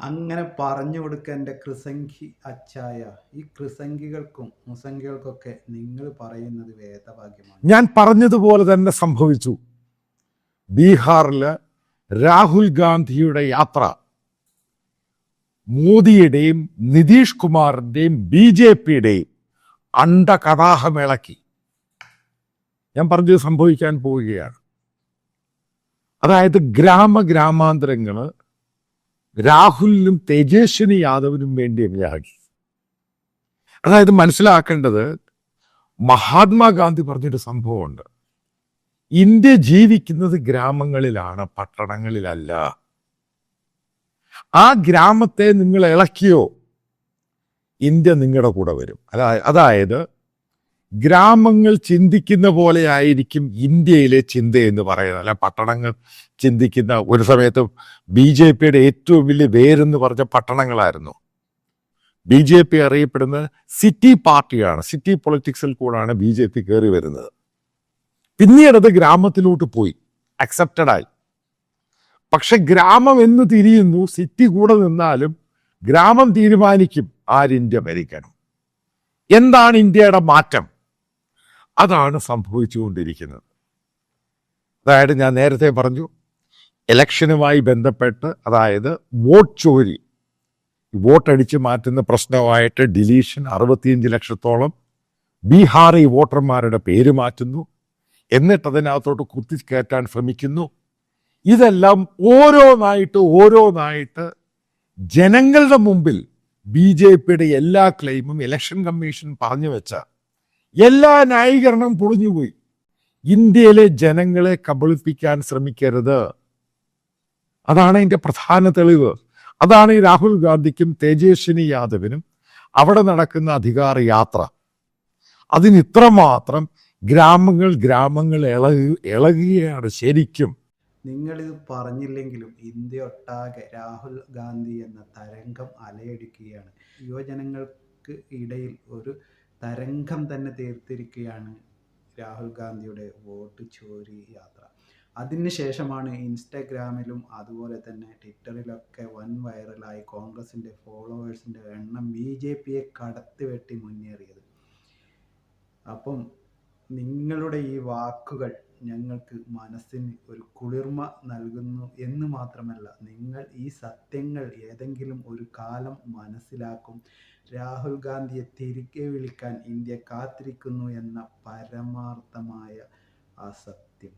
അങ്ങനെ പറഞ്ഞു കൊടുക്കുക എന്റെ കൃസംഖി അച്ചായ. ഈ കൃസംഖികൾക്കും മുസംഖികൾക്കൊക്കെ നിങ്ങൾ പറയുന്നത് വേദഭാഗ്യമാണ്. ഞാൻ പറഞ്ഞതുപോലെ തന്നെ സംഭവിച്ചു. ബീഹാറിൽ രാഹുൽ ഗാന്ധിയുടെ യാത്ര മോദിയുടെയും നിതീഷ് കുമാറിന്റെയും ബി ജെ പിയുടെയും അണ്ടകടാഹമിളക്കി ഞാൻ പറഞ്ഞത് സംഭവിക്കാൻ പോവുകയാണ്. അതായത് ഗ്രാമ ഗ്രാമാന്തരങ്ങൾ രാഹുലിനും തേജസ്വിനി യാദവിനും വേണ്ടി ഇളകി അതായത് മനസ്സിലാക്കേണ്ടത് മഹാത്മാഗാന്ധി പറഞ്ഞൊരു സംഭവമുണ്ട്. ഇന്ത്യ ജീവിക്കുന്നത് ഗ്രാമങ്ങളിലാണ് പട്ടണങ്ങളിലല്ല. ആ ഗ്രാമത്തെ നിങ്ങൾ ഇളക്കിയോ? ഇന്ത്യ നിങ്ങളുടെ കൂടെ വരും. അതായത് ഗ്രാമങ്ങൾ ചിന്തിക്കുന്ന പോലെ ആയിരിക്കും ഇന്ത്യയിലെ ചിന്ത എന്ന് പറയുന്നത്. അല്ല പട്ടണങ്ങൾ ചിന്തിക്കുന്ന ഒരു സമയത്ത് ബി ജെ പിയുടെ ഏറ്റവും വലിയ വേരെന്ന് പറഞ്ഞ പട്ടണങ്ങളായിരുന്നു. ബി ജെ പി അറിയപ്പെടുന്നത് സിറ്റി പാർട്ടിയാണ്. സിറ്റി പൊളിറ്റിക്സിൽ കൂടാണ് ബി ജെ പി കയറി വരുന്നത്. പിന്നീടത് ഗ്രാമത്തിലോട്ട് പോയി. അക്സെപ്റ്റഡായി പക്ഷെ ഗ്രാമം എന്ന് തിരിയുന്നു സിറ്റി കൂടെ നിന്നാലും ഗ്രാമം തീരുമാനിക്കും ആരിന്ത്യ ഭരിക്കണം. എന്താണ് ഇന്ത്യയുടെ മാറ്റം? അതാണ് സംഭവിച്ചുകൊണ്ടിരിക്കുന്നത്. അതായത് ഞാൻ നേരത്തെ പറഞ്ഞു ഇലക്ഷനുമായി ബന്ധപ്പെട്ട് അതായത് വോട്ട് ചോരി വോട്ടടിച്ച് മാറ്റുന്ന പ്രശ്നമായിട്ട് ഡിലീഷൻ അറുപത്തിയഞ്ച് ലക്ഷത്തോളം ബീഹാറി വോട്ടർമാരുടെ പേര് മാറ്റുന്നു എന്നിട്ട് അതിനകത്തോട്ട് കുത്തിക്കയറ്റാൻ ശ്രമിക്കുന്നു. ഇതെല്ലാം ഓരോന്നായിട്ട് ഓരോന്നായിട്ട് ജനങ്ങളുടെ മുമ്പിൽ ബി ജെ പിയുടെ എല്ലാ ക്ലെയിമും ഇലക്ഷൻ കമ്മീഷൻ പറഞ്ഞു വെച്ച എല്ലാ ന്യായീകരണം പൊളിഞ്ഞുപോയി ഇന്ത്യയിലെ ജനങ്ങളെ കബളിപ്പിക്കാൻ ശ്രമിക്കരുത്. അതാണ് എന്റെ പ്രധാന തെളിവ്. അതാണ് ഈ രാഹുൽ ഗാന്ധിക്കും തേജസ്വിനി യാദവിനും അവിടെ നടക്കുന്ന അധികാര യാത്ര. അതിന് ഇത്രമാത്രം ഗ്രാമങ്ങൾ ഗ്രാമങ്ങൾ ഇളകി ഇളകുകയാണ് ശരിക്കും. നിങ്ങളിത് പറഞ്ഞില്ലെങ്കിലും ഇന്ത്യ ഒട്ടാകെ രാഹുൽ ഗാന്ധി എന്ന തരംഗം അലയടിക്കുകയാണ്. യുവജനങ്ങൾക്ക് ഇടയിൽ ഒരു തരംഗം തന്നെ തീർത്തിരിക്കുകയാണ് രാഹുൽ ഗാന്ധിയുടെ വോട്ട് ചോരി യാത്ര. അതിനുശേഷമാണ് ഇൻസ്റ്റാഗ്രാമിലും അതുപോലെ തന്നെ ട്വിറ്ററിലൊക്കെ വൻ വൈറലായി കോൺഗ്രസിന്റെ ഫോളോവേഴ്സിന്റെ എണ്ണം ബി ജെ പിയെ കടത്തിവെട്ടി മുന്നേറിയത്. അപ്പം നിങ്ങളുടെ ഈ വാക്കുകൾ ഞങ്ങൾക്ക് മനസ്സിന് ഒരു കുളിർമ നൽകുന്നു എന്ന് മാത്രമല്ല നിങ്ങൾ ഈ സത്യങ്ങൾ ഏതെങ്കിലും ഒരു കാലം മനസ്സിലാക്കും. രാഹുൽ ഗാന്ധിയെ തിരികെ വിളിക്കാൻ ഇന്ത്യ കാത്തിരിക്കുന്നു എന്ന പരമാർത്ഥമായ ആ സത്യം